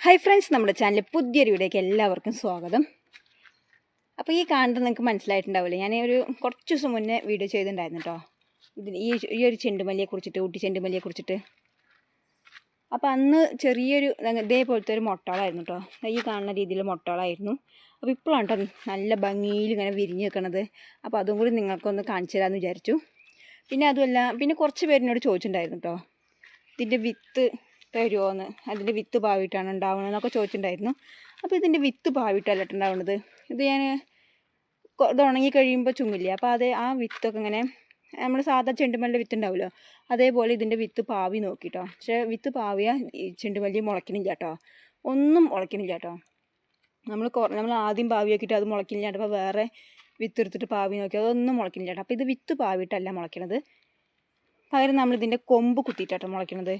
Hi friends നമ്മുടെ ചാനലിൽ പുതിയൊരു എല്ലാവർക്കും സ്വാഗതം. അപ്പോൾ ഈ കാണുന്നത് നിങ്ങൾക്ക് മനസ്സിലായിട്ടുണ്ടാവില്ല? ഞാൻ ഒരു കുറച്ച് ദിവസം മുന്നേ വീഡിയോ ചെയ്തിട്ടുണ്ടായിരുന്നു കേട്ടോ ഇതിന് ഈ ഒരു ചെണ്ടുമല്ലിയെ കുറിച്ചിട്ട് ഊട്ടി ചെണ്ടുമല്ലിയെ കുറിച്ചിട്ട്. അപ്പോൾ അന്ന് ചെറിയൊരു ഇതേപോലത്തെ ഒരു മുട്ടകളായിരുന്നു കേട്ടോ ഈ കാണുന്ന രീതിയിൽ മുട്ടകളായിരുന്നു. അപ്പോൾ ഇപ്പോഴാണ് കേട്ടോ നല്ല ഭംഗിയിൽ ഇങ്ങനെ വിരിഞ്ഞ് നിൽക്കണത് അപ്പോൾ അതും കൂടി നിങ്ങൾക്കൊന്ന് കാണിച്ചു തരാമെന്ന് വിചാരിച്ചു. പിന്നെ അതുമല്ല പിന്നെ കുറച്ച് പേരിനോട് ചോദിച്ചിട്ടുണ്ടായിരുന്നു കേട്ടോ ഇതിന്റെ വിത്ത് തരുമോയെന്ന് അതിന്റെ വിത്ത് പാവിട്ടാണ് ഉണ്ടാവുന്നത് എന്നൊക്കെ ചോദിച്ചിട്ടുണ്ടായിരുന്നു. അപ്പോൾ ഇതിന്റെ വിത്ത് പാവിട്ടല്ല ഉണ്ടാവുന്നത്. ഇത് ഞാൻ ഇത് ഉണങ്ങി കഴിയുമ്പോൾ ചുങ്ങില്ലേ അപ്പോൾ അത് ആ വിത്തൊക്കെ ഇങ്ങനെ നമ്മൾ സാധാ ചെണ്ടുമല്ലിന്റെ വിത്ത് ഉണ്ടാവുമല്ലോ. അതേപോലെ ഇതിന്റെ വിത്ത് പാവി നോക്കിട്ടോ. പക്ഷേ വിത്ത് പാവിയ ചെണ്ടുമല്ലി മുളയ്ക്കണില്ല കേട്ടോ. ഒന്നും മുളയ്ക്കണില്ല കേട്ടോ. നമ്മൾ നമ്മൾ ആദ്യം പാവി നോക്കിയിട്ട് അത് മുളയ്ക്കണില്ല അപ്പോൾ വേറെ വിത്ത് എടുത്തിട്ട് പാവി നോക്കി. അതൊന്നും മുളയ്ക്കണില്ല കേട്ടോ. അപ്പോൾ ഇത് വിത്ത് പാവിയിട്ടല്ല മുളയ്ക്കണത്. പകരം നമ്മളിതിന്റെ കൊമ്പ് കുത്തിയിട്ടാട്ടോ മുളയ്ക്കണത്.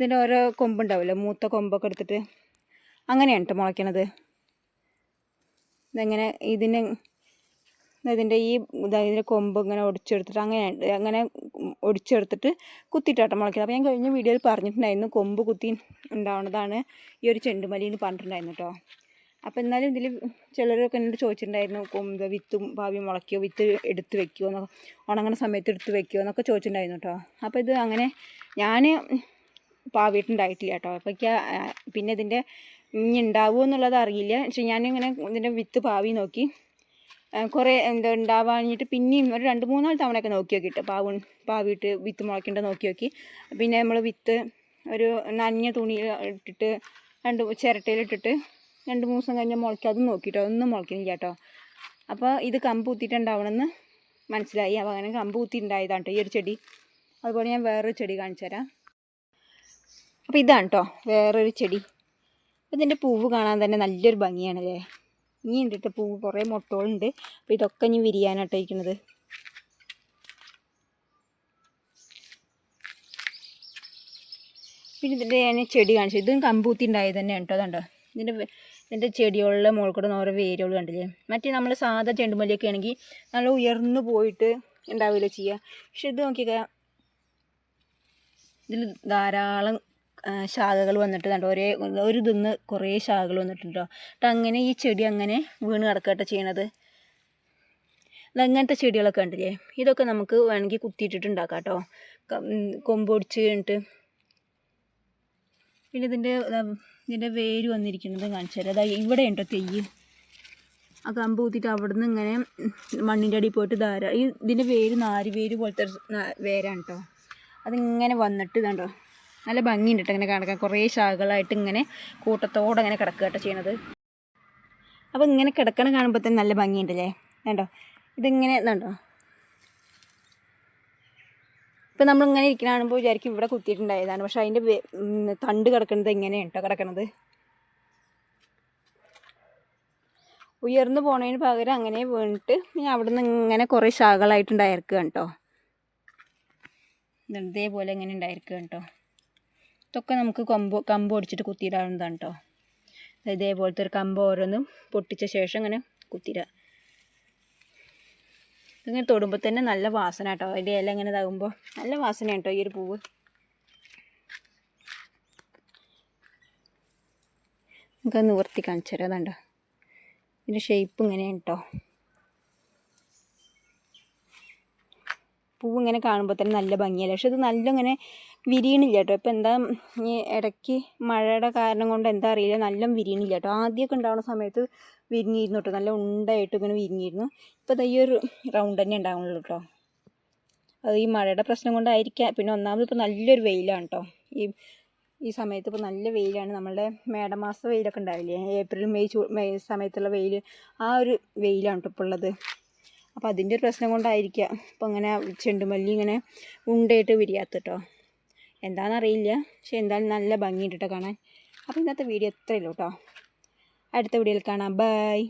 ഇതിന്റെ ഓരോ കൊമ്പുണ്ടാവില്ല? മൂത്ത കൊമ്പൊക്കെ എടുത്തിട്ട്. അങ്ങനെയാണ് കേട്ടോ മുളയ്ക്കണത്. ഇതെങ്ങനെ ഇതിന് ഇതിന്റെ ഈ ഇതാ ഇതിന്റെ കൊമ്പ് ഇങ്ങനെ ഒടിച്ചെടുത്തിട്ട് അങ്ങനെ അങ്ങനെ ഒടിച്ചെടുത്തിട്ട് കുത്തിയിട്ടാട്ടം മുളയ്ക്കുന്നത് അപ്പോൾ ഞാൻ കഴിഞ്ഞ വീഡിയോയിൽ പറഞ്ഞിട്ടുണ്ടായിരുന്നു കൊമ്പ് കുത്തി ഉണ്ടാവുന്നതാണ് ഈ ഒരു ചെണ്ടുമല്ലി എന്ന് പറഞ്ഞിട്ടുണ്ടായിരുന്നു കേട്ടോ അപ്പോൾ എന്നാലും ഇതിൽ ചിലരൊക്കെ എന്നോട് ചോദിച്ചിട്ടുണ്ടായിരുന്നു കൊമ്പ് വിത്തും ഭാവി മുളയ്ക്കോ വിത്ത് എടുത്ത് വെക്കുമോ എന്നൊക്കെ ഉണങ്ങുന്ന സമയത്ത് എടുത്ത് വെക്കുമോ എന്നൊക്കെ ചോദിച്ചിട്ടുണ്ടായിരുന്നു കേട്ടോ അപ്പോൾ ഇത് അങ്ങനെ ഞാൻ പാവിയിട്ടുണ്ടായിട്ടില്ല കേട്ടോ അപ്പോൾ പിന്നെ ഇതിന്റെ ഇനി ഉണ്ടാവുമോ എന്നുള്ളത് അറിയില്ല. പക്ഷെ ഞാനിങ്ങനെ ഇതിന്റെ വിത്ത് പാവി നോക്കി. കുറേ എന്താ ഉണ്ടാവാഞ്ഞിട്ട് പിന്നെയും ഒരു രണ്ട് മൂന്നാൽ തവണയൊക്കെ നോക്കി നോക്കിയിട്ട് പാവ പാവിയിട്ട് വിത്ത് മുളയ്ക്കേണ്ടത് നോക്കി നോക്കി. പിന്നെ നമ്മൾ വിത്ത് ഒരു നനഞ്ഞ തുണിയിൽ ഇട്ടിട്ട് രണ്ട് ചിരട്ടയിലിട്ടിട്ട് രണ്ട് മൂന്ന് ദിവസം കഴിഞ്ഞാൽ മുളയ്ക്കാതെ നോക്കിയിട്ടോ ഒന്നും മുളയ്ക്കുന്നില്ല കേട്ടോ അപ്പോൾ ഇത് കമ്പ് കുത്തിയിട്ടുണ്ടാവണമെന്ന് മനസ്സിലായി. അപ്പോൾ അങ്ങനെ കമ്പ് കുത്തിയിട്ടുണ്ടായതാണ് കേട്ടോ ഈ ഒരു ചെടി. അതുപോലെ ഞാൻ വേറൊരു ചെടി കാണിച്ചു തരാം അപ്പോൾ ഇതാണ് കേട്ടോ വേറൊരു ചെടി. അപ്പോൾ ഇതിന്റെ പൂവ് കാണാൻ തന്നെ നല്ലൊരു ഭംഗിയാണല്ലേ? ഇനി ഉണ്ട് പൂവ് കുറേ മുട്ടകളുണ്ട്. അപ്പോൾ ഇതൊക്കെ ഇനി വിരിയാനാട്ടോ ഇരിക്കുന്നത്. പിന്നെ ഇതിന്റെ ഞാൻ ചെടി കാണിച്ചു. ഇതും കമ്പൂത്തി ഉണ്ടായത് തന്നെ കേട്ടോ അതുണ്ടോ ഇതിന്റെ ഇതിന്റെ ചെടികളിലെ മുകളിൽ ഓരോ വേരുകൾ കണ്ടില്ലേ? മറ്റേ നമ്മൾ സാധാ ചെണ്ടുമല്ലിയൊക്കെ ആണെങ്കിൽ നല്ല ഉയർന്നു പോയിട്ട് ഉണ്ടാവില്ല ചെയ്യുക. പക്ഷെ ഇത് നോക്കിയാൽ ഇതിൽ ധാരാളം ശാഖകൾ വന്നിട്ട് കണ്ടോ? ഒരേ ഒരു ഇതിന്ന് കുറേ ശാഖകൾ വന്നിട്ടുണ്ടോ? കേട്ടോ അങ്ങനെ ഈ ചെടി അങ്ങനെ വീണ് കിടക്കട്ടെ ചെയ്യണത്. അങ്ങനത്തെ ചെടികളൊക്കെ ഉണ്ടല്ലേ ഇതൊക്കെ നമുക്ക് വേണമെങ്കിൽ കുത്തിയിട്ടിട്ടുണ്ടാക്കാം കേട്ടോ കൊമ്പൊടിച്ച് കഴിഞ്ഞിട്ട്. പിന്നെ ഇതിന്റെ ഇതിന്റെ വേര് വന്നിരിക്കുന്നത് കാണിച്ചു തരാം. അതായത് ഇവിടെ ഉണ്ടോ തെയ്യ്? ആ കമ്പ് കുത്തിയിട്ട് അവിടെ നിന്ന് ഇങ്ങനെ മണ്ണിന്റെ അടിയിൽ പോയിട്ട് ധാരാളം ഈ ഇതിന്റെ വേര് നാര് വേര് പോലത്തെ വേരാണ് കേട്ടോ അതിങ്ങനെ വന്നിട്ട് ഇതുണ്ടോ നല്ല ഭംഗിയുണ്ട് കേട്ടോ ഇങ്ങനെ കിടക്കാൻ കുറേ ശാഖകളായിട്ട് ഇങ്ങനെ കൂട്ടത്തോടെ ഇങ്ങനെ കിടക്കുക കേട്ടോ ചെയ്യണത്. അപ്പോൾ ഇങ്ങനെ കിടക്കണ കാണുമ്പോൾ തന്നെ നല്ല ഭംഗിയുണ്ടല്ലേ? വേണ്ടോ ഇതിങ്ങനെ ഇതുണ്ടോ ഇപ്പം നമ്മളിങ്ങനെ കാണുമ്പോൾ വിചാരിക്കും ഇവിടെ കുത്തിയിട്ടുണ്ടായതാണ്. പക്ഷേ അതിന്റെ തണ്ട് കിടക്കുന്നത് എങ്ങനെയാണ് കേട്ടോ കിടക്കണത്. ഉയർന്നു പോണതിന് പകരം അങ്ങനെ വീണിട്ട് പിന്നെ നിന്ന് ഇങ്ങനെ കുറേ ശാഖകളായിട്ടുണ്ടായിരിക്കുക കേട്ടോ. ഇതേപോലെ ഇങ്ങനെ ഉണ്ടായിരിക്കുക കേട്ടോ. ഇതൊക്കെ നമുക്ക് കമ്പ് കമ്പ് ഒടിച്ചിട്ട് കുത്തിയിടാവുന്നതാണ് കേട്ടോ ഇതേപോലത്തെ ഒരു കമ്പ് ഓരോന്നും പൊട്ടിച്ച ശേഷം ഇങ്ങനെ കുത്തിയിടുക. ഇങ്ങനെ തൊടുമ്പോൾ തന്നെ നല്ല വാസന കേട്ടോ അതിന്റെ ഇല ഇങ്ങനെ ഇതാകുമ്പോൾ നല്ല വാസന കേട്ടോ ഈ ഒരു പൂവ്. നമുക്ക് നിവർത്തി കാണിച്ചു തരാം. അതുണ്ടോ ഇതിന്റെ ഷേപ്പ് ഇങ്ങനെയാണ് കേട്ടോ പൂവ് ഇങ്ങനെ കാണുമ്പോൾ തന്നെ നല്ല ഭംഗിയല്ലേ? പക്ഷെ ഇത് നല്ല ഇങ്ങനെ വിരിയണില്ല കേട്ടോ. ഇപ്പം എന്താ ഈ ഇടയ്ക്ക് മഴയുടെ കാരണം കൊണ്ട് എന്താ അറിയില്ല. നല്ല വിരിയണില്ല കേട്ടോ. ആദ്യമൊക്കെ ഉണ്ടാവുന്ന സമയത്ത് വിരിഞ്ഞിരുന്നു കേട്ടോ. നല്ല ഉണ്ടായിട്ട് ഇങ്ങനെ വിരിഞ്ഞിരുന്നു. ഇപ്പോൾ ദാ ഈ ഒരു റൗണ്ട് തന്നെ ഉണ്ടാവുള്ളൂ കേട്ടോ. അത് ഈ മഴയുടെ പ്രശ്നം കൊണ്ടായിരിക്കാം. പിന്നെ ഒന്നാമത് ഇപ്പോൾ നല്ലൊരു വെയിലാണ് കേട്ടോ. ഈ ഈ സമയത്ത് ഇപ്പോൾ നല്ല വെയിലാണ്. നമ്മളുടെ മേടമാസ വെയിലൊക്കെ ഉണ്ടാവില്ലേ? ഏപ്രിൽ മെയ് ചൂ മെയ് സമയത്തുള്ള വെയിൽ ആ ഒരു വെയിലാണ് കേട്ടോ ഇപ്പോൾ ഉള്ളത്. അപ്പോൾ അതിന്റെ ഒരു പ്രശ്നം കൊണ്ടായിരിക്കാം. അപ്പം ഇങ്ങനെ ചെണ്ടുമല്ലി ഇങ്ങനെ ഉണ്ടയിട്ട് വിരിയാത്ത കേട്ടോ എന്താണെന്നറിയില്ല പക്ഷെ എന്തായാലും നല്ല ഭംഗിയുണ്ട് കാണാൻ. അപ്പോൾ ഇന്നത്തെ വീഡിയോ എത്രയുള്ളൂ കേട്ടോ അടുത്ത വീഡിയോയിൽ കാണാം. ബൈ.